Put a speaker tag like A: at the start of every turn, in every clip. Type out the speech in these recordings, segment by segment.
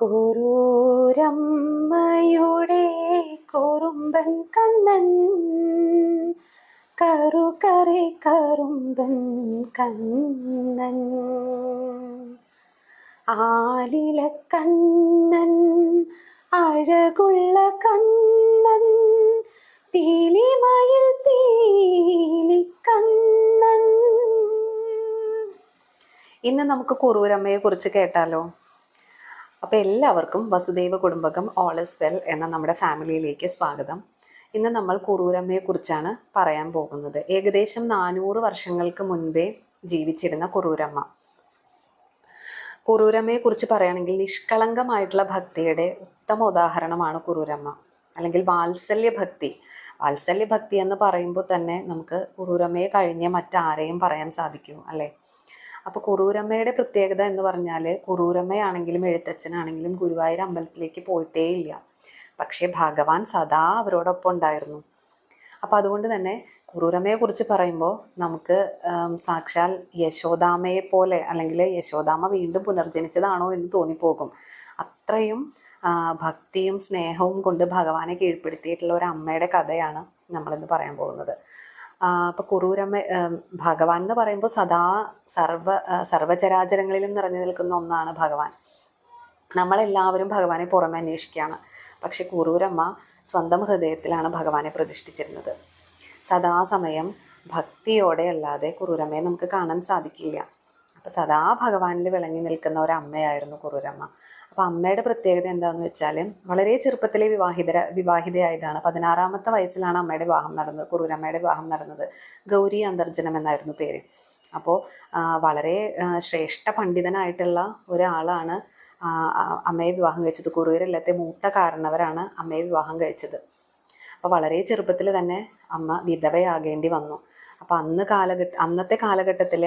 A: കുറൂരമ്മയുടെ കുറുമ്പൻ കണ്ണൻ കറുകറി കറുമ്പൻ കണ്ണൻ. ആലില കണ്ണൻ അഴകുള്ള കണ്ണൻ പീലിമയിൽ പീലി കണ്ണൻ. ഇന്ന് നമുക്ക് കുറൂരമ്മയെ കുറിച്ച് കേട്ടാലോ? അപ്പോൾ എല്ലാവർക്കും വസുദേവ കുടുംബകം ഓൾ ഇസ് വെൽ എന്ന നമ്മുടെ ഫാമിലിയിലേക്ക് സ്വാഗതം. ഇന്ന് നമ്മൾ കുറൂരമ്മയെക്കുറിച്ചാണ് പറയാൻ പോകുന്നത്. ഏകദേശം നാനൂറ് വർഷങ്ങൾക്ക് മുൻപേ ജീവിച്ചിരുന്ന കുറൂരമ്മ. കുറൂരമ്മയെക്കുറിച്ച് പറയുകയാണെങ്കിൽ നിഷ്കളങ്കമായിട്ടുള്ള ഭക്തിയുടെ ഉത്തമ ഉദാഹരണമാണ് കുറൂരമ്മ. അല്ലെങ്കിൽ വാത്സല്യ ഭക്തി. വാത്സല്യ ഭക്തി എന്ന് പറയുമ്പോൾ തന്നെ നമുക്ക് കുറൂരമ്മയെ കഴിഞ്ഞ് മറ്റാരെയും പറയാൻ സാധിക്കും അല്ലേ? അപ്പോൾ കുറൂരമ്മയുടെ പ്രത്യേകത എന്ന് പറഞ്ഞാൽ കുറൂരമ്മയാണെങ്കിലും എഴുത്തച്ഛനാണെങ്കിലും ഗുരുവായൂർ അമ്പലത്തിലേക്ക് പോയിട്ടേ ഇല്ല പക്ഷേ ഭഗവാൻ സദാ അവരോടൊപ്പം ഉണ്ടായിരുന്നു. അപ്പോൾ അതുകൊണ്ട് തന്നെ കുറൂരമ്മയെ കുറിച്ച് പറയുമ്പോൾ നമുക്ക് സാക്ഷാൽ യശോദാമയെ പോലെ അല്ലെങ്കിൽ യശോദാമ വീണ്ടും പുനർജനിച്ചതാണോ എന്ന് തോന്നിപ്പോകും. അത്രയും ഭക്തിയും സ്നേഹവും കൊണ്ട് ഭഗവാനെ കീഴ്പ്പെടുത്തിയിട്ടുള്ള ഒരു അമ്മയുടെ കഥയാണ് നമ്മളിന്ന് പറയാൻ പോകുന്നത്. അപ്പോൾ കുറൂരമ്മ ഭഗവാൻ എന്ന് പറയുമ്പോൾ സദാ സർവ സർവചരാചരങ്ങളിലും നിറഞ്ഞു നിൽക്കുന്ന ഒന്നാണ് ഭഗവാൻ. നമ്മളെല്ലാവരും ഭഗവാനെ പുറമെ അന്വേഷിക്കുകയാണ്. പക്ഷെ കുറൂരമ്മ സ്വന്തം ഹൃദയത്തിലാണ് ഭഗവാനെ പ്രതിഷ്ഠിച്ചിരുന്നത്. സദാസമയം ഭക്തിയോടെ അല്ലാതെ കുറൂരമ്മയെ നമുക്ക് കാണാൻ സാധിക്കില്ല. സദാ ഭഗവാനിൽ വിളങ്ങി നിൽക്കുന്ന ഒരു അമ്മയായിരുന്നു കുറൂരമ്മ. അപ്പോൾ അമ്മയുടെ പ്രത്യേകത എന്താണെന്ന് വെച്ചാൽ വളരെ ചെറുപ്പത്തിലെ വിവാഹിതര വിവാഹിതയായതാണ്. പതിനാറാമത്തെ വയസ്സിലാണ് അമ്മയുടെ വിവാഹം നടന്നത് കുറൂരമ്മയുടെ വിവാഹം നടന്നത്. ഗൗരി അന്തർജനം എന്നായിരുന്നു പേര്. അപ്പോൾ വളരെ ശ്രേഷ്ഠ പണ്ഡിതനായിട്ടുള്ള ഒരാളാണ് അമ്മയെ വിവാഹം കഴിച്ചത്. കുറൂരല്ലത്തെ മൂത്ത കാരണവരാണ് അമ്മയെ വിവാഹം കഴിച്ചത്. അപ്പോൾ വളരെ ചെറുപ്പത്തിൽ തന്നെ അമ്മ വിധവയാകേണ്ടി വന്നു. അപ്പോൾ അന്ന് കാലഘട്ട അന്നത്തെ കാലഘട്ടത്തിൽ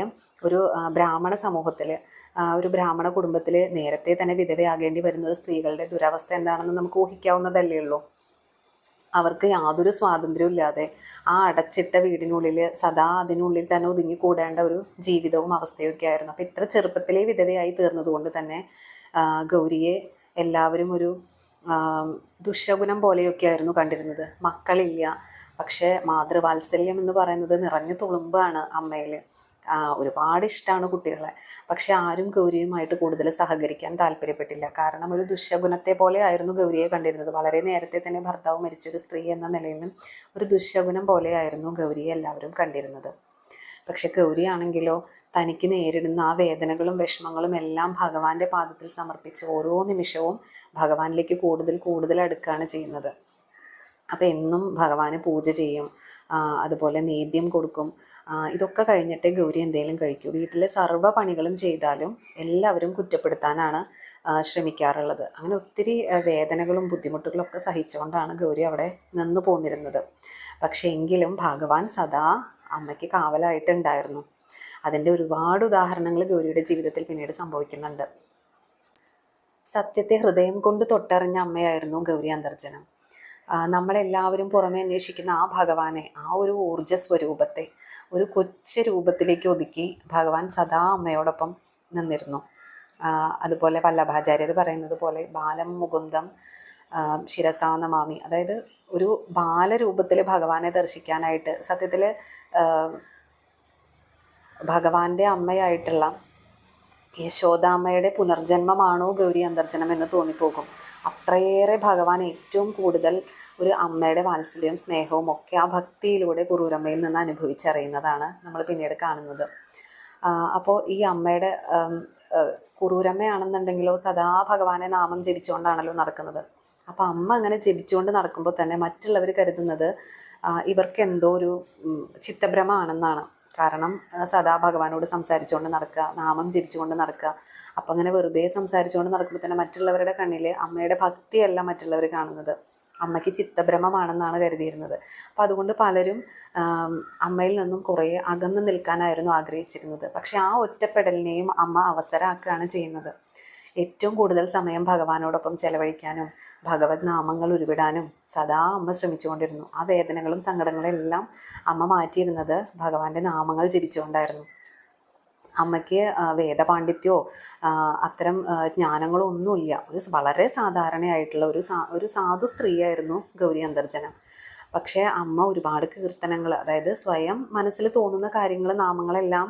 A: ഒരു ബ്രാഹ്മണ സമൂഹത്തിൽ ഒരു ബ്രാഹ്മണ കുടുംബത്തിൽ നേരത്തെ തന്നെ വിധവയാകേണ്ടി വരുന്നത് സ്ത്രീകളുടെ ദുരവസ്ഥ എന്താണെന്ന് നമുക്ക് ഊഹിക്കാവുന്നതല്ലേ ഉള്ളൂ. അവർക്ക് യാതൊരു സ്വാതന്ത്ര്യവും ഇല്ലാതെ ആ അടച്ചിട്ട വീടിനുള്ളിൽ സദാ അതിനുള്ളിൽ തന്നെ ഒതുങ്ങിക്കൂടേണ്ട ഒരു ജീവിതവും അവസ്ഥയൊക്കെ ആയിരുന്നു അപ്പോൾ ഇത്ര ചെറുപ്പത്തിലേ വിധവയായി തീർന്നതുകൊണ്ട് തന്നെ ഗൗരിയെ എല്ലാവരും ഒരു ദുശകുനം പോലെയൊക്കെ ആയിരുന്നു കണ്ടിരുന്നത്. മക്കളില്ല. പക്ഷേ മാതൃവാത്സല്യം എന്ന് പറയുന്നത് നിറഞ്ഞു തുളുമ്പാണ് അമ്മയിൽ ഒരുപാട് ഇഷ്ടമാണ് കുട്ടികളെ. പക്ഷെ ആരും ഗൗരിയുമായിട്ട് കൂടുതൽ സഹകരിക്കാൻ താല്പര്യപ്പെട്ടില്ല. കാരണം ഒരു ദുശകുനത്തെ പോലെ ആയിരുന്നു ഗൗരിയെ കണ്ടിരുന്നത്. വളരെ നേരത്തെ തന്നെ ഭർത്താവ് മരിച്ചൊരു സ്ത്രീ എന്ന നിലയിലും ഒരു ദുശകുനം പോലെയായിരുന്നു ഗൗരിയെ എല്ലാവരും കണ്ടിരുന്നത്. പക്ഷെ ഗൗരിയാണെങ്കിലോ തനിക്ക് നേരിടുന്ന ആ വേദനകളും വിഷമങ്ങളും എല്ലാം ഭഗവാന്റെ പാദത്തിൽ സമർപ്പിച്ച് ഓരോ നിമിഷവും ഭഗവാനിലേക്ക് കൂടുതൽ കൂടുതൽ അടുക്കുകയാണ് ചെയ്യുന്നത്. അപ്പം എന്നും ഭഗവാന് പൂജ ചെയ്യും അതുപോലെ നേദ്യം കൊടുക്കും. ഇതൊക്കെ കഴിഞ്ഞിട്ടേ ഗൗരി എന്തെങ്കിലും കഴിക്കൂ. വീട്ടിലെ സർവ പണികളും ചെയ്താലും എല്ലാവരും കുറ്റപ്പെടുത്താനാണ് ശ്രമിക്കാറുള്ളത്. അങ്ങനെ ഒത്തിരി വേദനകളും ബുദ്ധിമുട്ടുകളും ഒക്കെ സഹിച്ചുകൊണ്ടാണ് ഗൗരി അവിടെ നിന്ന് പോന്നിരുന്നത്. പക്ഷേ എങ്കിലും ഭഗവാൻ സദാ അമ്മയ്ക്ക് കാവലായിട്ടുണ്ടായിരുന്നു. അതിന്റെ ഒരുപാട് ഉദാഹരണങ്ങൾ ഗൗരിയുടെ ജീവിതത്തിൽ പിന്നീട് സംഭവിക്കുന്നുണ്ട്. സത്യത്തെ ഹൃദയം കൊണ്ട് തൊട്ടറിഞ്ഞ അമ്മയായിരുന്നു ഗൗരി അന്തർജനം. നമ്മളെല്ലാവരും പുറമെ അന്വേഷിക്കുന്ന ആ ഭഗവാനെ ആ ഒരു ഊർജ സ്വരൂപത്തെ ഒരു കൊച്ചു രൂപത്തിലേക്ക് ഒതുക്കി ഭഗവാൻ സദാ അമ്മയോടൊപ്പം നിന്നിരുന്നു. അതുപോലെ വല്ലഭാചാര്യർ പറയുന്നത് പോലെ ബാലം മുകുന്ദം ശിരസാ അതായത് ഒരു ബാലരൂപത്തിൽ ഭഗവാനെ ദർശിക്കാനായിട്ട് സത്യത്തിൽ ഭഗവാന്റെ അമ്മയായിട്ടുള്ള യശോദാമ്മയുടെ പുനർജന്മമാണോ ഗൗരി അന്തർജനം എന്ന് തോന്നിപ്പോകും. അത്രയേറെ ഭഗവാൻ ഏറ്റവും കൂടുതൽ ഒരു അമ്മയുടെ വാത്സല്യവും സ്നേഹവും ഒക്കെ ആ ഭക്തിയിലൂടെ കുറൂരമ്മയിൽ നിന്ന് അനുഭവിച്ചറിയുന്നതാണ് നമ്മൾ പിന്നീട് കാണുന്നത്. അപ്പോൾ ഈ അമ്മയുടെ കുറൂരമ്മയാണെന്നുണ്ടെങ്കിലോ സദാ ഭഗവാനെ നാമം ജപിച്ചുകൊണ്ടാണല്ലോ നടക്കുന്നത്. അപ്പോൾ അമ്മ അങ്ങനെ ജപിച്ചുകൊണ്ട് നടക്കുമ്പോൾ തന്നെ മറ്റുള്ളവർ കരുതുന്നത് ഇവർക്ക് എന്തോ ഒരു ചിത്തഭ്രമാണെന്നാണ്. കാരണം സദാ ഭഗവാനോട് സംസാരിച്ചുകൊണ്ട് നടക്കുക നാമം ജപിച്ചുകൊണ്ട് നടക്കുക. അപ്പം അങ്ങനെ വെറുതെ സംസാരിച്ചുകൊണ്ട് നടക്കുമ്പോൾ തന്നെ മറ്റുള്ളവരുടെ കണ്ണിൽ അമ്മയുടെ ഭക്തിയല്ല മറ്റുള്ളവർ കാണുന്നത്. അമ്മയ്ക്ക് ചിത്തഭ്രമമാണെന്നാണ് കരുതിയിരുന്നത്. അപ്പം അതുകൊണ്ട് പലരും അമ്മയിൽ നിന്നും കുറേ അകന്നു നിൽക്കാനായിരുന്നു ആഗ്രഹിച്ചിരുന്നത്. പക്ഷെ ആ ഒറ്റപ്പെടലിനെയും അമ്മ അവസരമാക്കുകയാണ് ചെയ്യുന്നത്. ഏറ്റവും കൂടുതൽ സമയം ഭഗവാനോടൊപ്പം ചെലവഴിക്കാനും ഭഗവത് നാമങ്ങൾ ഉരുവിടാനും സദാ അമ്മ ശ്രമിച്ചുകൊണ്ടിരുന്നു. ആ വേദനകളും സങ്കടങ്ങളും എല്ലാം അമ്മ മാറ്റിയിരുന്നത് ഭഗവാന്റെ നാമങ്ങൾ ജപിച്ചുകൊണ്ടായിരുന്നു. അമ്മയ്ക്ക് വേദപാണ്ഡിത്യോ അത്തരം ജ്ഞാനങ്ങളോ ഒന്നുമില്ല. ഒരു വളരെ സാധാരണയായിട്ടുള്ള ഒരു സാ ഒരു സാധു സ്ത്രീയായിരുന്നു ഗൗരി അന്തർജനം. പക്ഷേ അമ്മ ഒരുപാട് കീർത്തനങ്ങൾ അതായത് സ്വയം മനസ്സിൽ തോന്നുന്ന കാര്യങ്ങൾ നാമങ്ങളെല്ലാം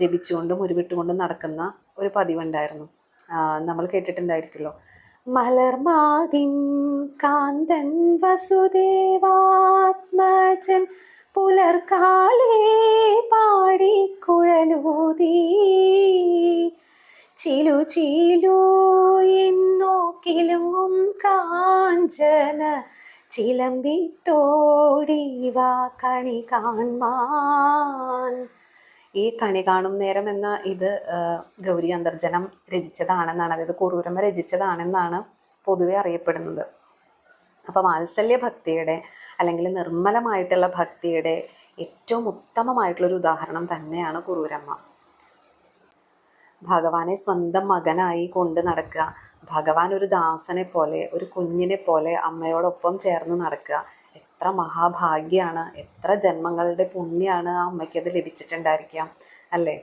A: ജപിച്ചുകൊണ്ടും ഉരുവിട്ടുകൊണ്ടും നടക്കുന്ന ഒരു പതിവുണ്ടായിരുന്നു. നമ്മൾ കേട്ടിട്ടുണ്ടായിരിക്കുമല്ലോ. മലർമാതിൻ കാന്തൻ വസുദേവാത്മജൻ പുലർക്കാലേ പാടിക്കുഴലൂതി ചിലു ചിലു എന്നോക്കിലുങ്ങും കാഞ്ചന ചിലമ്പിട്ടോടിവാ കണി കാൺമാൻ. ഈ കണി കാണും നേരം എന്ന ഇത് ഗൗരി അന്തർജനം രചിച്ചതാണെന്നാണ് അതായത് കുറൂരമ്മ രചിച്ചതാണെന്നാണ് പൊതുവെ അറിയപ്പെടുന്നത്. അപ്പോൾ വാത്സല്യ ഭക്തിയുടെ അല്ലെങ്കിൽ നിർമ്മലമായിട്ടുള്ള ഭക്തിയുടെ ഏറ്റവും ഉത്തമമായിട്ടുള്ളൊരു ഉദാഹരണം തന്നെയാണ് കുറൂരമ്മ. ഭഗവാനെ സ്വന്തം മകനായി കൊണ്ട് നടക്കുക. ഭഗവാൻ ഒരു ദാസനെ പോലെ ഒരു കുഞ്ഞിനെ പോലെ അമ്മയോടൊപ്പം ചേർന്ന് നടക്കുക. എത്ര മഹാഭാഗ്യമാണ് എത്ര ജന്മങ്ങളുടെ പുണ്യമാണ് ആ അമ്മയ്ക്കത് ലഭിച്ചിട്ടുണ്ടായിരിക്കാം അല്ലേ?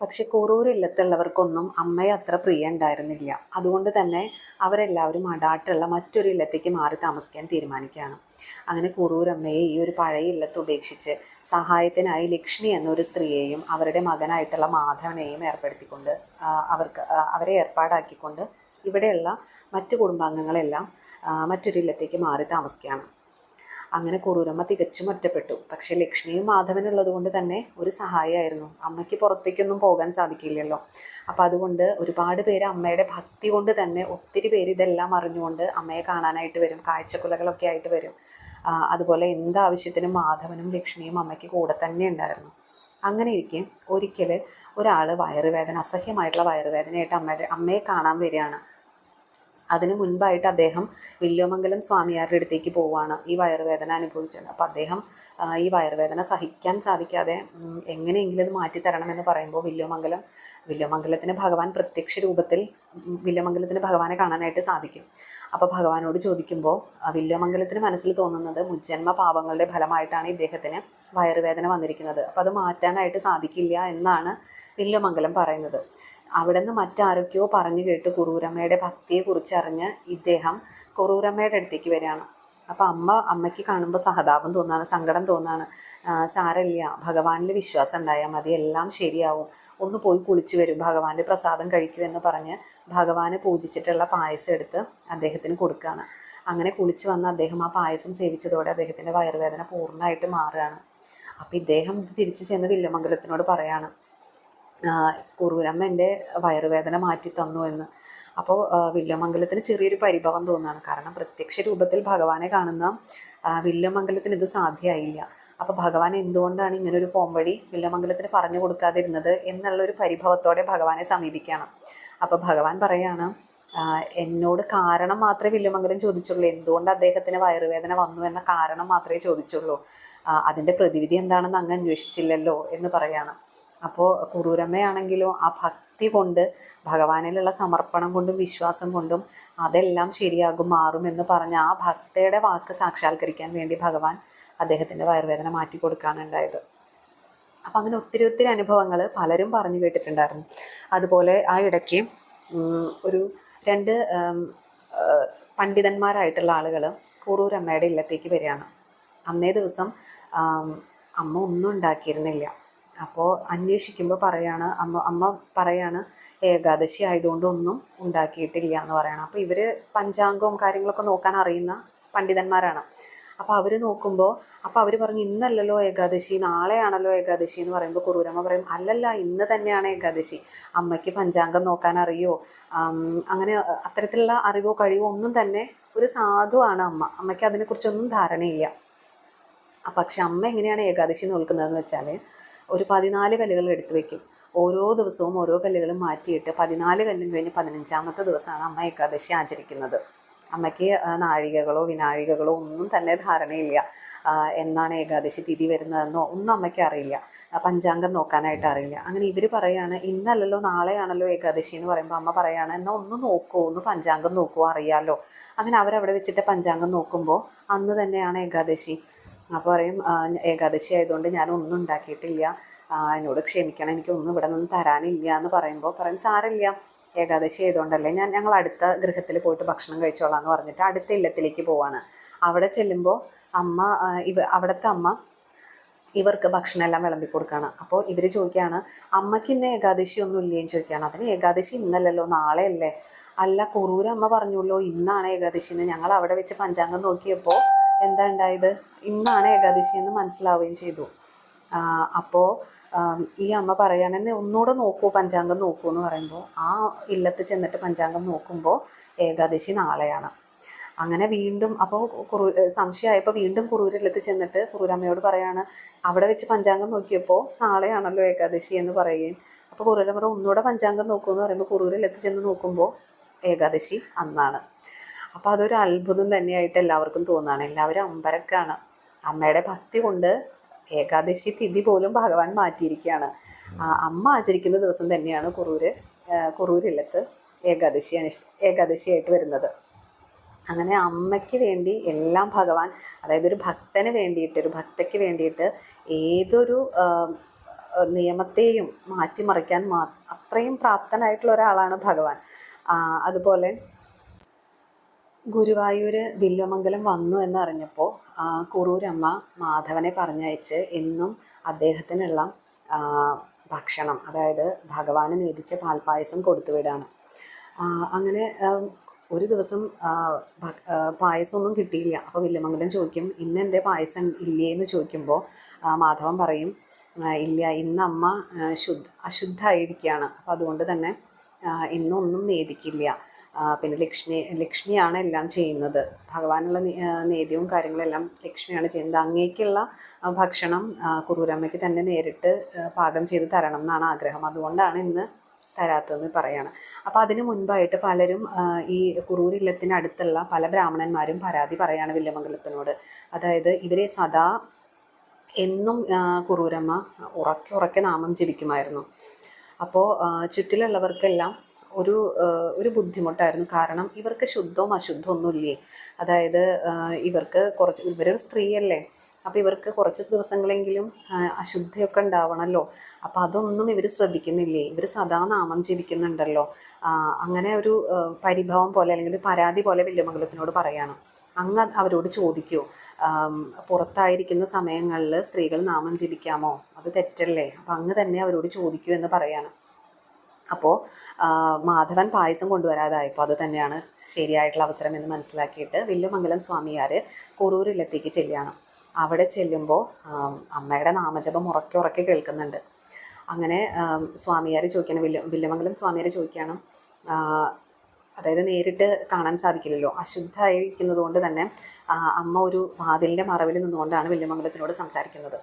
A: പക്ഷെ കുറൂർ ഇല്ലത്തുള്ളവർക്കൊന്നും അമ്മയെ അത്ര പ്രിയ ഉണ്ടായിരുന്നില്ല. അതുകൊണ്ട് തന്നെ അവരെല്ലാവരും അടാട്ടുള്ള മറ്റൊരു ഇല്ലത്തേക്ക് മാറി താമസിക്കാൻ തീരുമാനിക്കുകയാണ്. അങ്ങനെ കുറൂരമ്മയെ ഈ ഒരു പഴയ ഇല്ലത്ത് ഉപേക്ഷിച്ച് സഹായത്തിനായി ലക്ഷ്മി എന്നൊരു സ്ത്രീയെയും അവരുടെ മകനായിട്ടുള്ള മാധവനെയും ഏർപ്പെടുത്തിക്കൊണ്ട് അവർക്ക് അവരെ ഏർപ്പാടാക്കിക്കൊണ്ട് ഇവിടെയുള്ള മറ്റു കുടുംബാംഗങ്ങളെല്ലാം മറ്റൊരു ഇല്ലത്തേക്ക് മാറി താമസിക്കുകയാണ്. അങ്ങനെ കുറൂരമ്മ തികച്ചും ഒറ്റപ്പെട്ടു. പക്ഷെ ലക്ഷ്മിയും മാധവനുള്ളത് കൊണ്ട് തന്നെ ഒരു സഹായമായിരുന്നു അമ്മയ്ക്ക് പുറത്തേക്കൊന്നും പോകാൻ സാധിക്കില്ലല്ലോ. അപ്പം അതുകൊണ്ട് ഒരുപാട് പേര് അമ്മയുടെ ഭക്തി കൊണ്ട് തന്നെ ഒത്തിരി പേര് ഇതെല്ലാം അറിഞ്ഞുകൊണ്ട് അമ്മയെ കാണാനായിട്ട് വരും. കാഴ്ചക്കുലകളൊക്കെ ആയിട്ട് വരും. അതുപോലെ എന്താവശ്യത്തിനും മാധവനും ലക്ഷ്മിയും അമ്മയ്ക്ക് കൂടെ തന്നെ ഉണ്ടായിരുന്നു. അങ്ങനെ ഇരിക്കെ ഒരിക്കൽ ഒരാൾ വയറുവേദന അസഹ്യമായിട്ടുള്ള വയറുവേദനയായിട്ട് അമ്മയുടെ അമ്മയെ കാണാൻ വരികയാണ്. അതിനു മുൻപായിട്ട് അദ്ദേഹം വില്യോമംഗലം സ്വാമിയാരുടെ അടുത്തേക്ക് പോവുകയാണ് ഈ വയറുവേദന അനുഭവിച്ചത്. അപ്പോൾ അദ്ദേഹം ഈ വയറുവേദന സഹിക്കാൻ സാധിക്കാതെ എങ്ങനെയെങ്കിലും ഇത് മാറ്റിത്തരണമെന്ന് പറയുമ്പോൾ വില്യോമംഗലം വില്യമംഗലത്തിന് ഭഗവാൻ പ്രത്യക്ഷ രൂപത്തിൽ വില്യമംഗലത്തിന് ഭഗവാനെ കാണാനായിട്ട് സാധിക്കും. അപ്പോൾ ഭഗവാനോട് ചോദിക്കുമ്പോൾ വില്യോമംഗലത്തിന് മനസ്സിൽ തോന്നുന്നത് മുജ്ജന്മ പാപങ്ങളുടെ ഫലമായിട്ടാണ് ഇദ്ദേഹത്തിന് വയറുവേദന വന്നിരിക്കുന്നത്. അപ്പോൾ അത് മാറ്റാനായിട്ട് സാധിക്കില്ല എന്നാണ് വില്യമംഗലം പറയുന്നത്. അവിടെ നിന്ന് മറ്റാരൊക്കെയോ പറഞ്ഞു കേട്ട് കുറൂരമ്മയുടെ ഭക്തിയെക്കുറിച്ച് അറിഞ്ഞ് ഇദ്ദേഹം കുറൂരമ്മയുടെ അടുത്തേക്ക് വരികയാണ്. അപ്പോൾ അമ്മ അമ്മയ്ക്ക് കാണുമ്പോൾ സഹതാപം തോന്നാണ് സങ്കടം തോന്നാണ്. സാരമില്ല ഭഗവാനിൽ വിശ്വാസം ഉണ്ടായാൽ മതി എല്ലാം ശരിയാവും. ഒന്ന് പോയി കുളിച്ചു വരും ഭഗവാന്റെ പ്രസാദം കഴിക്കൂ എന്ന് പറഞ്ഞ് ഭഗവാനെ പൂജിച്ചിട്ടുള്ള പായസം എടുത്ത് അദ്ദേഹത്തിന് കൊടുക്കുകയാണ്. അങ്ങനെ കുളിച്ചു വന്ന് അദ്ദേഹം ആ പായസം സേവിച്ചതോടെ അദ്ദേഹത്തിന്റെ വയറുവേദന പൂർണമായിട്ട് മാറുകയാണ്. അപ്പോൾ ഇദ്ദേഹം തിരിച്ചു ചെന്ന് വില്ലുമംഗലത്തിനോട് പറയാണ് കുറൂരമ്മ എന്റെ വയറുവേദന മാറ്റി തന്നു എന്ന്. അപ്പോൾ വില്ലുമംഗലത്തിന് ചെറിയൊരു പരിഭവം തോന്നുകയാണ്. കാരണം പ്രത്യക്ഷ രൂപത്തിൽ ഭഗവാനെ കാണുന്ന വില്ലുമംഗലത്തിന് ഇത് സാധ്യമായില്ല. അപ്പോൾ ഭഗവാൻ എന്തുകൊണ്ടാണ് ഇങ്ങനെ ഒരു പോംവഴി വില്ലുമംഗലത്തിന് പറഞ്ഞു കൊടുക്കാതിരുന്നത് എന്നുള്ളൊരു പരിഭവത്തോടെ ഭഗവാനെ സമീപിക്കണം. അപ്പോൾ ഭഗവാൻ പറയാണ് ആ, എന്നോട് കാരണം മാത്രമേ വില്ലുമംഗലം ചോദിച്ചുള്ളൂ. എന്തുകൊണ്ട് അദ്ദേഹത്തിന് വയറുവേദന വന്നു എന്ന കാരണം മാത്രമേ ചോദിച്ചുള്ളൂ. അതിന്റെ പ്രതിവിധി എന്താണെന്ന് അങ്ങ് അന്വേഷിച്ചില്ലല്ലോ എന്ന് പറയാണ്. അപ്പോൾ കുറൂരമ്മയാണെങ്കിലോ ആ ഭക്തി കൊണ്ട് ഭഗവാനിലുള്ള സമർപ്പണം കൊണ്ടും വിശ്വാസം കൊണ്ടും അതെല്ലാം ശരിയാകും മാറും എന്ന് പറഞ്ഞ ആ ഭക്തയുടെ വാക്ക് സാക്ഷാത്കരിക്കാൻ വേണ്ടി ഭഗവാൻ അദ്ദേഹത്തിന്റെ വയറുവേദന മാറ്റി കൊടുക്കുകയാണ് ഉണ്ടായത്. അപ്പം അങ്ങനെ ഒത്തിരി ഒത്തിരി അനുഭവങ്ങൾ പലരും പറഞ്ഞു കേട്ടിട്ടുണ്ടായിരുന്നു. അതുപോലെ ആ ഇടയ്ക്ക് ഒരു രണ്ട് പണ്ഡിതന്മാരായിട്ടുള്ള ആളുകൾ കുറൂരമ്മയുടെ ഇല്ലത്തേക്ക് വരികയാണ്. അന്നേ ദിവസം അമ്മ ഒന്നും ഉണ്ടാക്കിയിരുന്നില്ല. അപ്പോൾ അന്വേഷിക്കുമ്പോൾ പറയാണ് അമ്മ അമ്മ പറയാണ് ഏകാദശി ആയതുകൊണ്ട് ഒന്നും ഉണ്ടാക്കിയിട്ടില്ല എന്ന് പറയണം. അപ്പോൾ ഇവർ പഞ്ചാംഗവും കാര്യങ്ങളൊക്കെ നോക്കാൻ അറിയുന്ന പണ്ഡിതന്മാരാണ്. അപ്പോൾ അവർ നോക്കുമ്പോൾ അപ്പോൾ അവർ പറഞ്ഞു ഇന്നല്ലല്ലോ ഏകാദശി നാളെയാണല്ലോ ഏകാദശി എന്ന് പറയുമ്പോൾ കുറൂരമ്മ പറയും അല്ലല്ല ഇന്ന് തന്നെയാണ് ഏകാദശി. അമ്മയ്ക്ക് പഞ്ചാംഗം നോക്കാൻ അറിയോ? അങ്ങനെ അത്തരത്തിലുള്ള അറിവോ കഴിവോ ഒന്നും തന്നെ ഒരു സാധുവാണ് അമ്മ. അമ്മയ്ക്ക് അതിനെക്കുറിച്ചൊന്നും ധാരണയില്ല. പക്ഷെ അമ്മ എങ്ങനെയാണ് ഏകാദശി നോൽക്കുന്നതെന്ന് വെച്ചാൽ ഒരു പതിനാല് കല്ലുകൾ എടുത്തു വെക്കും. ഓരോ ദിവസവും ഓരോ കല്ലുകളും മാറ്റിയിട്ട് പതിനാല് കല്ലും കഴിഞ്ഞ് പതിനഞ്ചാമത്തെ ദിവസമാണ് അമ്മ ഏകാദശി ആചരിക്കുന്നത്. അമ്മയ്ക്ക് നാഴികകളോ വിനാഴികകളോ ഒന്നും തന്നെ ധാരണയില്ല. എന്നാണ് ഏകാദശി തിഥി വരുന്നതെന്നോ ഒന്നും അമ്മയ്ക്ക് അറിയില്ല. പഞ്ചാംഗം നോക്കാനായിട്ട് അറിയില്ല. അങ്ങനെ ഇവർ പറയാണ് ഇന്നല്ലല്ലോ നാളെയാണല്ലോ ഏകാദശി എന്ന് പറയുമ്പോൾ അമ്മ പറയാണ് എന്നാൽ ഒന്ന് നോക്കുമോ ഒന്ന് പഞ്ചാംഗം നോക്കുമോ അറിയാമല്ലോ അങ്ങനെ അവരവിടെ വെച്ചിട്ട് പഞ്ചാംഗം നോക്കുമ്പോൾ അന്ന് തന്നെയാണ് ഏകാദശി. അപ്പോൾ പറയും ഏകാദശി ആയതുകൊണ്ട് ഞാൻ ഉണ്ടാക്കിയിട്ടില്ല. എന്നോട് ക്ഷമിക്കണം എനിക്കൊന്നും ഇവിടെ നിന്ന് തരാനില്ല എന്ന് പറയുമ്പോൾ പറയും സാരമില്ല. ഏകാദശി ആയതുകൊണ്ടല്ലേ ഞാൻ ഞങ്ങൾ അടുത്ത ഗൃഹത്തിൽ പോയിട്ട് ഭക്ഷണം കഴിച്ചോളാം എന്ന് പറഞ്ഞിട്ട് അടുത്ത ഇല്ലത്തിലേക്ക് പോവാണ്. അവിടെ ചെല്ലുമ്പോൾ അമ്മ ഇവ അവിടുത്തെ അമ്മ ഇവർക്ക് ഭക്ഷണം എല്ലാം വിളമ്പി കൊടുക്കുകയാണ് അപ്പോൾ ഇവർ ചോദിക്കുകയാണ് അമ്മയ്ക്ക് ഇന്ന് ഏകാദശി ഒന്നും ഇല്ലേന്ന് ചോദിക്കുകയാണ്. അതിന് ഏകാദശി ഇന്നല്ലല്ലോ നാളെയല്ലേ? അല്ല കുറൂരമ്മ പറഞ്ഞല്ലോ ഇന്നാണ് ഏകാദശി എന്ന്. ഞങ്ങൾ അവിടെ വെച്ച് പഞ്ചാംഗം നോക്കിയപ്പോൾ എന്താ ഉണ്ടായത്? ഇന്നാണ് ഏകാദശി എന്ന് മനസ്സിലാവുകയും ചെയ്തു. അപ്പോൾ ഈ അമ്മ പറയുകയാണെങ്കിൽ ഒന്നുകൂടെ നോക്കൂ പഞ്ചാംഗം നോക്കൂ എന്ന് പറയുമ്പോൾ ആ ഇല്ലത്ത് ചെന്നിട്ട് പഞ്ചാംഗം നോക്കുമ്പോൾ ഏകാദശി നാളെയാണ്. അങ്ങനെ വീണ്ടും അപ്പോൾ കുറു സംശയമായപ്പോൾ വീണ്ടും കുറൂരിലെത്തി ചെന്നിട്ട് കുറൂരമ്മയോട് പറയാണ് അവിടെ വെച്ച് പഞ്ചാംഗം നോക്കിയപ്പോൾ നാളെയാണല്ലോ ഏകാദശി എന്ന് പറയുകയും. അപ്പോൾ കുറൂരമ്മ ഒന്നുകൂടെ പഞ്ചാംഗം നോക്കൂ എന്ന് പറയുമ്പോൾ കുറൂരിലെത്തി ചെന്ന് നോക്കുമ്പോൾ ഏകാദശി അന്നാണ്. അപ്പോൾ അതൊരു അത്ഭുതം തന്നെയായിട്ട് എല്ലാവർക്കും തോന്നുകയാണ് എല്ലാവരും അമ്പരക്കാണ്. അമ്മയുടെ ഭക്തി കൊണ്ട് ഏകാദശി തിഥി പോലും ഭഗവാൻ മാറ്റിയിരിക്കുകയാണ്. അമ്മ ആചരിക്കുന്ന ദിവസം തന്നെയാണ് കുറൂര് കുറൂരിലത്ത് കുറൂരില്ലത്ത് ഏകാദശി അനുഷ്ഠ ഏകാദശിയായിട്ട് വരുന്നത്. അങ്ങനെ അമ്മയ്ക്ക് വേണ്ടി എല്ലാം ഭഗവാൻ അതായത് ഒരു ഭക്തന് വേണ്ടിയിട്ട് ഒരു ഭക്തയ്ക്ക് വേണ്ടിയിട്ട് ഏതൊരു നിയമത്തെയും മാറ്റിമറിക്കാൻ മാ അത്രയും പ്രാപ്തനായിട്ടുള്ള ഒരാളാണ് ഭഗവാൻ. അതുപോലെ ഗുരുവായൂർ വില്വമംഗലം വന്നു എന്നറിഞ്ഞപ്പോൾ കുറൂരമ്മ മാധവനെ പറഞ്ഞയച്ച് എന്നും അദ്ദേഹത്തിനുള്ള ഭക്ഷണം അതായത് ഭഗവാന് നേദിച്ച പാൽപ്പായസം കൊടുത്തു വിടാണ്. അങ്ങനെ ഒരു ദിവസം പായസമൊന്നും കിട്ടിയില്ല. അപ്പോൾ വില്യമംഗലം ചോദിക്കും ഇന്ന് എന്തേ പായസം ഇല്ലേ എന്ന് ചോദിക്കുമ്പോൾ മാധവൻ പറയും ഇല്ല ഇന്ന് അമ്മ ശുദ്ധ ശുദ്ധ അശുദ്ധമായിരിക്കുകയാണ് അപ്പോൾ അതുകൊണ്ട് തന്നെ ഇന്നൊന്നും നേദിക്കില്ല. പിന്നെ ലക്ഷ്മി ലക്ഷ്മിയാണ് എല്ലാം ചെയ്യുന്നത്. ഭഗവാനുള്ള നേദ്യവും കാര്യങ്ങളെല്ലാം ലക്ഷ്മിയാണ് ചെയ്യുന്നത്. അങ്ങേക്കുള്ള ഭക്ഷണം കുറൂരമ്മയ്ക്ക് തന്നെ നേരിട്ട് പാകം ചെയ്ത് തരണം എന്നാണ് ആഗ്രഹം. അതുകൊണ്ടാണ് ഇന്ന് തരാത്തതെന്ന് പറയാണ്. അപ്പോൾ അതിനു മുൻപായിട്ട് പലരും ഈ കുറൂരില്ലത്തിനടുത്തുള്ള പല ബ്രാഹ്മണന്മാരും പരാതി പറയാണ് വില്യമംഗലത്തിനോട് അതായത് ഇവരെ സദാ എന്നും കുറൂരമ്മ ഉറക്കെ ഉറക്കെ നാമം ജപിക്കുമായിരുന്നു. അപ്പോൾ ചുറ്റിലുള്ളവർക്കെല്ലാം ഒരു ഒരു ബുദ്ധിമുട്ടായിരുന്നു. കാരണം ഇവർക്ക് ശുദ്ധവും അശുദ്ധവും ഒന്നുമില്ലേ? അതായത് ഇവർക്ക് കുറച്ച് ഇവരൊരു സ്ത്രീയല്ലേ? അപ്പോൾ ഇവർക്ക് കുറച്ച് ദിവസങ്ങളെങ്കിലും അശുദ്ധിയൊക്കെ ഉണ്ടാവണമല്ലോ അപ്പോൾ അതൊന്നും ഇവർ ശ്രദ്ധിക്കുന്നില്ലേ? ഇവർ സദാ നാമം ജപിക്കുന്നുണ്ടല്ലോ. അങ്ങനെ ഒരു പരിഭവം പോലെ അല്ലെങ്കിൽ പരാതി പോലെ വില്ലുമംഗലത്തിനോട് പറയാണ്. അങ്ങ് അവരോട് ചോദിക്കൂ പുറത്തായിരിക്കുന്ന സമയങ്ങളിൽ സ്ത്രീകൾ നാമം ജപിക്കാമോ? അത് തെറ്റല്ലേ? അപ്പം അങ്ങ് തന്നെ അവരോട് ചോദിക്കൂ എന്ന് പറയാണ്. അപ്പോൾ മാധവൻ പായസം കൊണ്ടുവരാതായപ്പോൾ അത് തന്നെയാണ് ശരിയായിട്ടുള്ള അവസരം എന്ന് മനസ്സിലാക്കിയിട്ട് വില്ലുമംഗലം സ്വാമിയാർ കുറൂരിലെത്തേക്ക് ചെല്ലുകയാണ്. അവിടെ ചെല്ലുമ്പോൾ അമ്മയുടെ നാമജപം ഉറക്കെ ഉറക്കെ കേൾക്കുന്നുണ്ട്. അങ്ങനെ സ്വാമിയാർ ചോദിക്കണം വില്ലു വില്ലുമംഗലം സ്വാമിയാർ ചോദിക്കുകയാണ് അതായത് നേരിട്ട് കാണാൻ സാധിക്കില്ലല്ലോ. അശുദ്ധമായിരിക്കുന്നതുകൊണ്ട് തന്നെ അമ്മ ഒരു വാതിലിന്റെ മറവിൽ നിന്നുകൊണ്ടാണ് വില്ലുമംഗലത്തിനോട് സംസാരിക്കുന്നത്.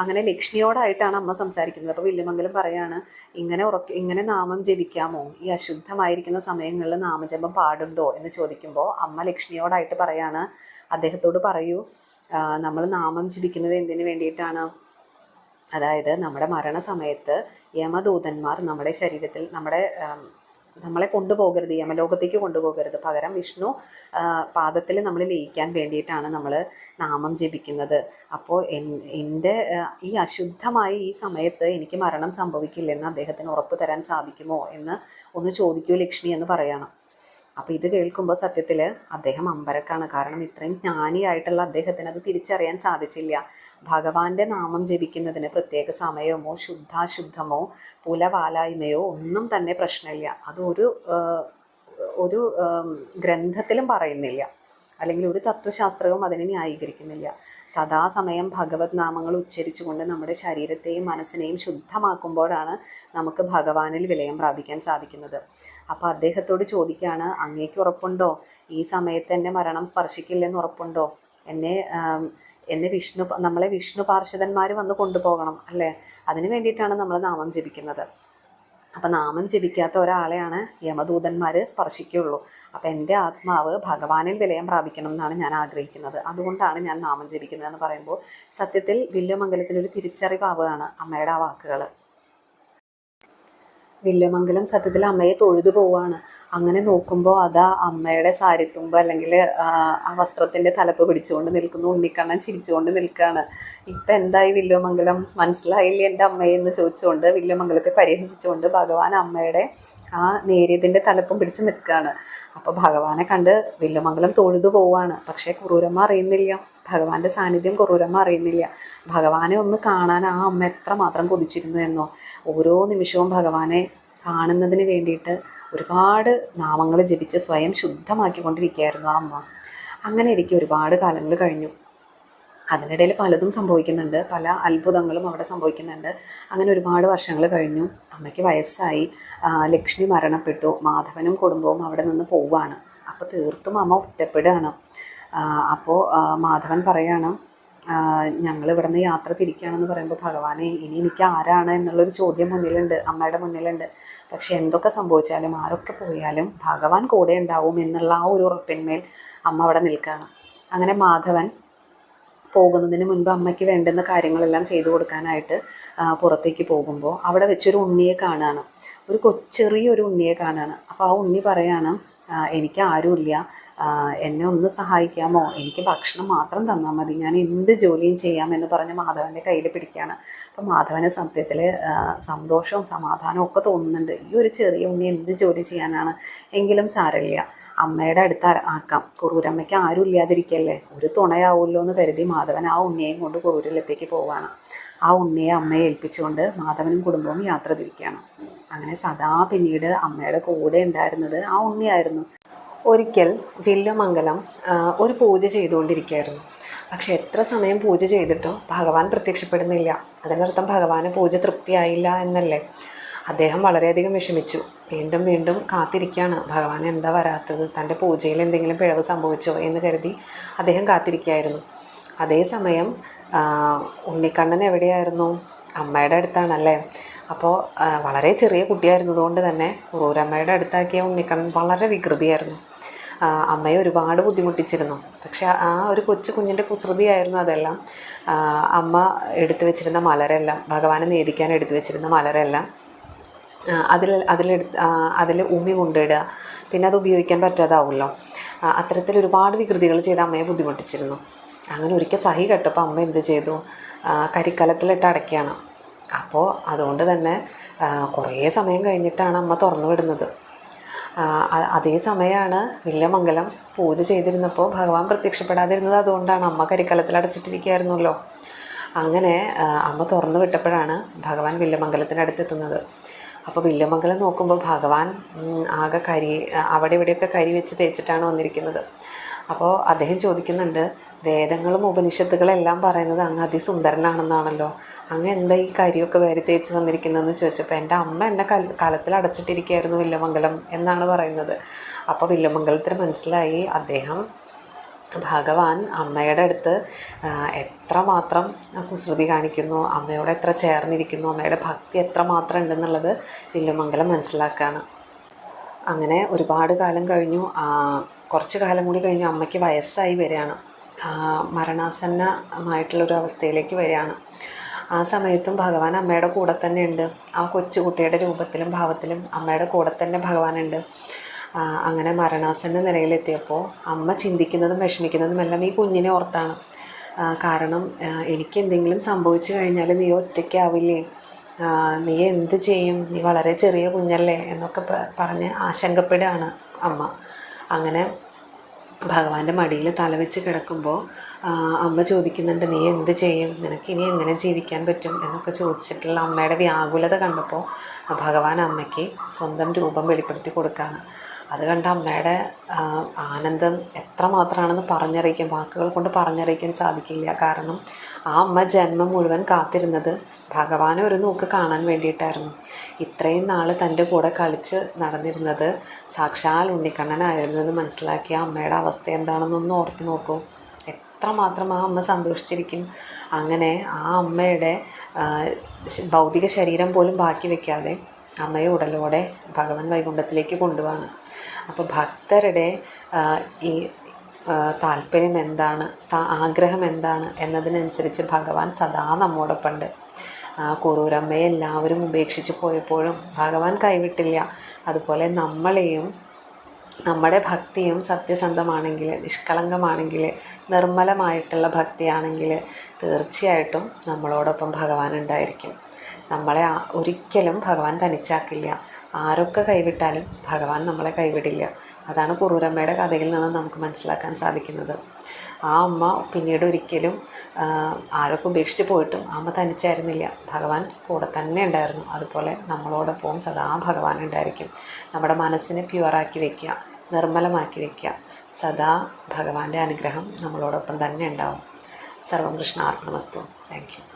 A: അങ്ങനെ ലക്ഷ്മിയോടായിട്ടാണ് അമ്മ സംസാരിക്കുന്നത്. അപ്പോൾ വില്ലുമംഗലം പറയാണ് ഇങ്ങനെ ഉറക്ക ഇങ്ങനെ നാമം ജപിക്കാമോ? ഈ അശുദ്ധമായിരിക്കുന്ന സമയങ്ങളിൽ നാമജപം പാടുണ്ടോ? എന്ന് ചോദിക്കുമ്പോൾ അമ്മ ലക്ഷ്മിയോടായിട്ട് പറയാണ് അദ്ദേഹത്തോട് പറയൂ നമ്മൾ നാമം ജപിക്കുന്നത് എന്തിനു വേണ്ടിയിട്ടാണ്? അതായത് നമ്മുടെ മരണസമയത്ത് യമദൂതന്മാർ നമ്മുടെ ശരീരത്തിൽ നമ്മുടെ നമ്മളെ കൊണ്ടുപോകരുത് യമലോകത്തേക്ക് കൊണ്ടുപോകരുത്. പകരം വിഷ്ണു പാദത്തിൽ നമ്മൾ ലയിക്കാൻ വേണ്ടിയിട്ടാണ് നമ്മൾ നാമം ജപിക്കുന്നത്. അപ്പോൾ എൻ എന്റെ ഈ അശുദ്ധമായ ഈ സമയത്ത് എനിക്ക് മരണം സംഭവിക്കില്ലെന്ന് അദ്ദേഹത്തിന് ഉറപ്പ് തരാൻ സാധിക്കുമോ എന്ന് ഒന്ന് ചോദിക്കൂ ലക്ഷ്മി എന്ന് പറയണം. അപ്പോൾ ഇത് കേൾക്കുമ്പോൾ സത്യത്തിൽ അദ്ദേഹം അമ്പരക്കാണ്. കാരണം ഇത്രയും ജ്ഞാനിയായിട്ടുള്ള അദ്ദേഹത്തിന് അത് തിരിച്ചറിയാൻ സാധിച്ചില്ല. ഭഗവാന്റെ നാമം ജപിക്കുന്നതിന് പ്രത്യേക സമയമോ ശുദ്ധാശുദ്ധമോ പുലവാലായ്മയോ ഒന്നും തന്നെ പ്രശ്നമില്ല. അതൊരു ഒരു ഗ്രന്ഥത്തിലും പറയുന്നില്ല. അല്ലെങ്കിൽ ഒരു തത്വശാസ്ത്രവും അതിനെ ന്യായീകരിക്കുന്നില്ല. സദാസമയം ഭഗവത് നാമങ്ങൾ ഉച്ചരിച്ചുകൊണ്ട് നമ്മുടെ ശരീരത്തെയും മനസ്സിനെയും ശുദ്ധമാക്കുമ്പോഴാണ് നമുക്ക് ഭഗവാനിൽ വിലയം പ്രാപിക്കാൻ സാധിക്കുന്നത്. അപ്പോൾ അദ്ദേഹത്തോട് ചോദിക്കുകയാണ് അങ്ങേക്ക് ഉറപ്പുണ്ടോ? ഈ സമയത്ത് എന്നെ മരണം സ്പർശിക്കില്ലെന്ന് ഉറപ്പുണ്ടോ? എന്നെ എന്നെ വിഷ്ണു നമ്മളെ വിഷ്ണു പാർഷദന്മാർ വന്ന് കൊണ്ടുപോകണം അല്ലേ? അതിന് വേണ്ടിയിട്ടാണ് നമ്മൾ നാമം ജപിക്കുന്നത്. അപ്പം നാമം ജപിക്കാത്ത ഒരാളെയാണ് യമദൂതന്മാർ സ്പർശിക്കുകയുള്ളൂ. അപ്പം എന്റെ ആത്മാവ് ഭഗവാനിൽ വിലയം പ്രാപിക്കണം എന്നാണ് ഞാൻ ആഗ്രഹിക്കുന്നത്. അതുകൊണ്ടാണ് ഞാൻ നാമം ജപിക്കുന്നത് എന്ന് പറയുമ്പോൾ സത്യത്തിൽ വില്യമംഗലത്തിനൊരു തിരിച്ചറിവാവുകയാണ് അമ്മയുടെ ആ വാക്കുകൾ വില്യമംഗലം സത്യത്തിൽ അമ്മയെ തൊഴുതു പോവാണ്. അങ്ങനെ നോക്കുമ്പോൾ അതാ അമ്മയുടെ സാരിത്തുമ്പ് അല്ലെങ്കിൽ ആ വസ്ത്രത്തിന്റെ തലപ്പ് പിടിച്ചുകൊണ്ട് നിൽക്കുന്നു. ഉണ്ണിക്കണ്ണൻ ചിരിച്ചുകൊണ്ട് നിൽക്കുകയാണ് ഇപ്പം എന്തായി വില്ലമംഗലം? മനസ്സിലായില്ലേ എന്റെ അമ്മയെന്ന് ചോദിച്ചുകൊണ്ട് വില്യമംഗലത്തെ പരിഹസിച്ചുകൊണ്ട് ഭഗവാൻ അമ്മയുടെ ആ നേരിയതിന്റെ തലപ്പും പിടിച്ച് നിൽക്കുകയാണ് അപ്പോൾ ഭഗവാനെ കണ്ട് വില്ലമംഗലം തൊഴുതു പോവാണ്. പക്ഷേ കുറൂരമ്മ അറിയുന്നില്ല. ഭഗവാന്റെ സാന്നിധ്യം കുറൂരമ്മ അറിയുന്നില്ല. ഭഗവാനെ ഒന്ന് കാണാൻ ആ അമ്മ എത്രമാത്രം കൊതിച്ചിരുന്നു എന്നോ. ഓരോ നിമിഷവും ഭഗവാനെ കാണുന്നതിന് വേണ്ടിയിട്ട് ഒരുപാട് നാമങ്ങൾ ജപിച്ച് സ്വയം ശുദ്ധമാക്കിക്കൊണ്ടിരിക്കുകയായിരുന്നു ആ അമ്മ. അങ്ങനെ ഇരിക്കും ഒരുപാട് കാലങ്ങൾ കഴിഞ്ഞു. അതിനിടയിൽ പലതും സംഭവിക്കുന്നുണ്ട്. പല അത്ഭുതങ്ങളും അവിടെ സംഭവിക്കുന്നുണ്ട്. അങ്ങനെ ഒരുപാട് വർഷങ്ങൾ കഴിഞ്ഞു. അമ്മയ്ക്ക് വയസ്സായി. ലക്ഷ്മി മരണപ്പെട്ടു. മാധവനും കുടുംബവും അവിടെ നിന്ന് പോവാണ്. അപ്പോൾ തീർത്തും അമ്മ ഒറ്റപ്പെടുകയാണ്. അപ്പോൾ മാധവൻ പറയാണ് ഞങ്ങൾ ഇവിടെ നിന്ന് യാത്ര തിരിക്കുകയാണെന്ന് പറയുമ്പോൾ ഭഗവാനെ ഇനി എനിക്ക് ആരാണ് എന്നുള്ളൊരു ചോദ്യം മുന്നിലുണ്ട് അമ്മയുടെ മുന്നിലുണ്ട്. പക്ഷേ എന്തൊക്കെ സംഭവിച്ചാലും ആരൊക്കെ പോയാലും ഭഗവാൻ കൂടെ ഉണ്ടാവും എന്നുള്ള ആ ഒരു ഉറപ്പിന്മേൽ അമ്മ അവിടെ നിൽക്കുകയാണ്. അങ്ങനെ മാധവൻ പോകുന്നതിന് മുൻപ് അമ്മയ്ക്ക് വേണ്ടുന്ന കാര്യങ്ങളെല്ലാം ചെയ്തു കൊടുക്കാനായിട്ട് പുറത്തേക്ക് പോകുമ്പോൾ അവിടെ വെച്ചൊരു ഉണ്ണിയെ കാണുകയാണ് ഒരു കൊച്ചെറിയൊരു ഉണ്ണിയെ കാണുകയാണ് അപ്പോൾ ആ ഉണ്ണി പറയാണ് എനിക്ക് ആരുമില്ല. എന്നെ ഒന്ന് സഹായിക്കാമോ? എനിക്ക് ഭക്ഷണം മാത്രം തന്നാൽ മതി. ഞാൻ എന്ത് ജോലിയും ചെയ്യാമെന്ന് പറഞ്ഞ് മാധവന്റെ കയ്യിൽ പിടിക്കുകയാണ് അപ്പോൾ മാധവന് സത്യത്തിൽ സന്തോഷവും സമാധാനവും ഒക്കെ തോന്നുന്നുണ്ട്. ഈ ഒരു ചെറിയ ഉണ്ണി എന്ത് ജോലി ചെയ്യാനാണ്? എങ്കിലും സാരമില്ല. അമ്മയുടെ അടുത്ത് ആക്കാം. കുറൂരമ്മയ്ക്ക് ആരും ഇല്ലാതിരിക്കല്ലേ ഒരു തുണയാവുമല്ലോ എന്ന് കരുതി മാധവൻ ആ ഉണ്ണിയെയും കൊണ്ട് കോവിലത്തേക്ക് പോവുകയാണ്. ആ ഉണ്ണിയെ അമ്മയെ ഏൽപ്പിച്ചുകൊണ്ട് മാധവനും കുടുംബവും യാത്ര തിരിക്കുകയാണ്. അങ്ങനെ സദാ പിന്നീട് അമ്മയുടെ കൂടെ ഉണ്ടായിരുന്നത് ആ ഉണ്ണിയായിരുന്നു. ഒരിക്കൽ വില്ലുമംഗലം ഒരു പൂജ ചെയ്തുകൊണ്ടിരിക്കുകയായിരുന്നു. പക്ഷെ എത്ര സമയം പൂജ ചെയ്തിട്ടും ഭഗവാൻ പ്രത്യക്ഷപ്പെടുന്നില്ല. അതിനർത്ഥം ഭഗവാന് പൂജ തൃപ്തിയായില്ല എന്നല്ലേ? അദ്ദേഹം വളരെയധികം വിഷമിച്ചു. വീണ്ടും വീണ്ടും കാത്തിരിക്കുകയാണ്. ഭഗവാൻ എന്താ വരാത്തത്? തന്റെ പൂജയിൽ എന്തെങ്കിലും പിഴവ് സംഭവിച്ചോ എന്ന് കരുതി അദ്ദേഹം കാത്തിരിക്കുകയായിരുന്നു. അതേസമയം ഉണ്ണിക്കണ്ണൻ എവിടെയായിരുന്നു? അമ്മയുടെ അടുത്താണല്ലേ. അപ്പോൾ വളരെ ചെറിയ കുട്ടിയായിരുന്നതുകൊണ്ട് തന്നെ കുറൂരമ്മയുടെ അടുത്താക്കിയ ഉണ്ണിക്കണ്ണൻ വളരെ വികൃതിയായിരുന്നു. അമ്മയെ ഒരുപാട് ബുദ്ധിമുട്ടിച്ചിരുന്നു. പക്ഷേ ആ ഒരു കൊച്ചു കുഞ്ഞിന്റെ കുസൃതിയായിരുന്നു അതെല്ലാം. അമ്മ എടുത്തു വെച്ചിരുന്ന മലരെല്ലാം ഭഗവാനെ നേദിക്കാൻ എടുത്തു വെച്ചിരുന്ന മലരെല്ലാം അതിൽ അതിലെടുത്ത് അതിൽ ഉമി കൊണ്ടിടുക പിന്നെ അത് ഉപയോഗിക്കാൻ പറ്റാതാവുമല്ലോ. അത്തരത്തിൽ ഒരുപാട് വികൃതികൾ ചെയ്ത് അമ്മയെ ബുദ്ധിമുട്ടിച്ചിരുന്നു. അങ്ങനെ ഒരിക്കൽ സഹി കെട്ടപ്പോൾ അമ്മ എന്ത് ചെയ്തു? കരിക്കലത്തിലിട്ട് അടയ്ക്കുകയാണ് അപ്പോൾ അതുകൊണ്ട് തന്നെ കുറേ സമയം കഴിഞ്ഞിട്ടാണ് അമ്മ തുറന്നു വിടുന്നത്. അതേ സമയമാണ് വില്യമംഗലം പൂജ ചെയ്തിരുന്നപ്പോൾ ഭഗവാൻ പ്രത്യക്ഷപ്പെടാതിരുന്നത് അതുകൊണ്ടാണ് അമ്മ കരിക്കലത്തിൽ അടച്ചിട്ടിരിക്കുകയായിരുന്നല്ലോ. അങ്ങനെ അമ്മ തുറന്നു വിട്ടപ്പോഴാണ് ഭഗവാൻ വില്യമംഗലത്തിനടുത്ത് എത്തുന്നത് അപ്പോൾ വില്ലമംഗലം നോക്കുമ്പോൾ ഭഗവാൻ ആകെ കരി അവിടെ ഇവിടെയൊക്കെ കരി വെച്ച് തേച്ചിട്ടാണ് വന്നിരിക്കുന്നത്. അപ്പോൾ അദ്ദേഹം ചോദിക്കുന്നുണ്ട് വേദങ്ങളും ഉപനിഷത്തുകളെല്ലാം പറയുന്നത് അങ്ങ് അതിസുന്ദരനാണെന്നാണല്ലോ. അങ്ങ് എന്താ ഈ കാര്യമൊക്കെ വേറെ തേച്ച് വന്നിരിക്കുന്നതെന്ന് ചോദിച്ചപ്പോൾ എന്റെ അമ്മ എന്നെ കല കലത്തിൽ അടച്ചിട്ടിരിക്കുകയായിരുന്നു വില്യമംഗലം എന്നാണ് പറയുന്നത്. അപ്പോൾ വില്യമംഗലത്തിന് മനസ്സിലായി അദ്ദേഹം ഭഗവാൻ അമ്മയുടെ അടുത്ത് എത്ര എത്രമാത്രം കുസൃതി കാണിക്കുന്നു അമ്മയോട് എത്ര ചേർന്നിരിക്കുന്നു അമ്മയുടെ ഭക്തി എത്രമാത്രം ഉണ്ടെന്നുള്ളത് വില്ലുമംഗലം മനസ്സിലാക്കുകയാണ് അങ്ങനെ ഒരുപാട് കാലം കഴിഞ്ഞു. കുറച്ച് കാലം കൂടി കഴിഞ്ഞു അമ്മയ്ക്ക് വയസ്സായി വരികയാണ്. മരണാസന്നമായിട്ടുള്ളൊരു അവസ്ഥയിലേക്ക് വരികയാണ്. ആ സമയത്തും ഭഗവാൻ അമ്മയുടെ കൂടെ തന്നെ ഉണ്ട്. ആ കൊച്ചുകുട്ടിയുടെ രൂപത്തിലും ഭാവത്തിലും അമ്മയുടെ കൂടെ തന്നെ ഭഗവാനുണ്ട് അങ്ങനെ മരണാസന്ന നിലയിലെത്തിയപ്പോൾ അമ്മ ചിന്തിക്കുന്നതും വിഷമിക്കുന്നതും എല്ലാം ഈ കുഞ്ഞിനെ ഓർത്താണ്. കാരണം എനിക്ക് എന്തെങ്കിലും സംഭവിച്ചു കഴിഞ്ഞാൽ നീ ഒറ്റയ്ക്കാവില്ലേ? നീ എന്ത് ചെയ്യും? നീ വളരെ ചെറിയ കുഞ്ഞല്ലേ? എന്നൊക്കെ പറഞ്ഞ് ആശങ്കപ്പെടുകയാണ് അമ്മ. അങ്ങനെ ഭഗവാന്റെ മടിയിൽ തലവെച്ച് കിടക്കുമ്പോൾ അമ്മ ചോദിക്കുന്നുണ്ട് നീ എന്ത് ചെയ്യും? നിനക്ക് ഇനി എങ്ങനെ ജീവിക്കാൻ പറ്റും? എന്നൊക്കെ ചോദിച്ചിട്ടുള്ള അമ്മയുടെ വ്യാകുലത കണ്ടപ്പോൾ ഭഗവാൻ അമ്മയ്ക്ക് സ്വന്തം രൂപം വെളിപ്പെടുത്തി കൊടുക്കുകയാണ് അത് കണ്ട അമ്മയുടെ ആനന്ദം എത്രമാത്രമാണെന്ന് പറഞ്ഞറിയിക്കാൻ വാക്കുകൾ കൊണ്ട് പറഞ്ഞറിയിക്കാൻ സാധിക്കില്ല. കാരണം ആ അമ്മ ജന്മം മുഴുവൻ കാത്തിരുന്നത് ഭഗവാനെ ഒരു നോക്ക് കാണാൻ വേണ്ടിയിട്ടായിരുന്നു. ഇത്രയും നാൾ തന്റെ കൂടെ കളിച്ച് നടന്നിരുന്നത് സാക്ഷാൽ ഉണ്ണിക്കണ്ണനായിരുന്നു എന്ന് മനസ്സിലാക്കിയ അമ്മയുടെ അവസ്ഥ എന്താണെന്നൊന്ന് ഓർത്ത് നോക്കൂ. എത്രമാത്രം ആ അമ്മ സന്തോഷിച്ചിരിക്കും. അങ്ങനെ ആ അമ്മയുടെ ഭൗതിക ശരീരം പോലും ബാക്കി വയ്ക്കാതെ അമ്മയെ ഉടലോടെ ഭഗവാൻ വൈകുണ്ഠത്തിലേക്ക് കൊണ്ടുപോവാണ്. അപ്പോൾ ഭക്തരുടെ ഈ താല്പര്യം എന്താണ് ആഗ്രഹം എന്താണ് എന്നതിനനുസരിച്ച് ഭഗവാൻ സദാ നമ്മോടൊപ്പമുണ്ട് കുറൂരമ്മയെ എല്ലാവരും ഉപേക്ഷിച്ച് പോയപ്പോഴും ഭഗവാൻ കൈവിട്ടില്ല. അതുപോലെ നമ്മളെയും നമ്മുടെ ഭക്തിയും സത്യസന്ധമാണെങ്കിൽ നിഷ്കളങ്കമാണെങ്കിൽ നിർമ്മലമായിട്ടുള്ള ഭക്തിയാണെങ്കിൽ തീർച്ചയായിട്ടും നമ്മളോടൊപ്പം ഭഗവാൻ ഉണ്ടായിരിക്കും. നമ്മളെ ഒരിക്കലും ഭഗവാൻ തനിച്ചാക്കില്ല. ആരൊക്കെ കൈവിട്ടാലും ഭഗവാൻ നമ്മളെ കൈവിടില്ല. അതാണ് കുറൂരമ്മയുടെ കഥയിൽ നിന്ന് നമുക്ക് മനസ്സിലാക്കാൻ സാധിക്കുന്നത്. ആ അമ്മ പിന്നീട് ഒരിക്കലും ആരൊക്കെ ഉപേക്ഷിച്ച് പോയിട്ടും അമ്മ തനിച്ചായിരുന്നില്ല. ഭഗവാൻ കൂടെ തന്നെ ഉണ്ടായിരുന്നു. അതുപോലെ നമ്മളോടൊപ്പം സദാ ഭഗവാൻ ഉണ്ടായിരിക്കും. നമ്മുടെ മനസ്സിനെ പ്യുവറാക്കി വയ്ക്കുക നിർമ്മലമാക്കി വയ്ക്കുക സദാ ഭഗവാന്റെ അനുഗ്രഹം നമ്മളോടൊപ്പം തന്നെ ഉണ്ടാവും. സർവം കൃഷ്ണ ആർപ്പണമസ്തു താങ്ക് യു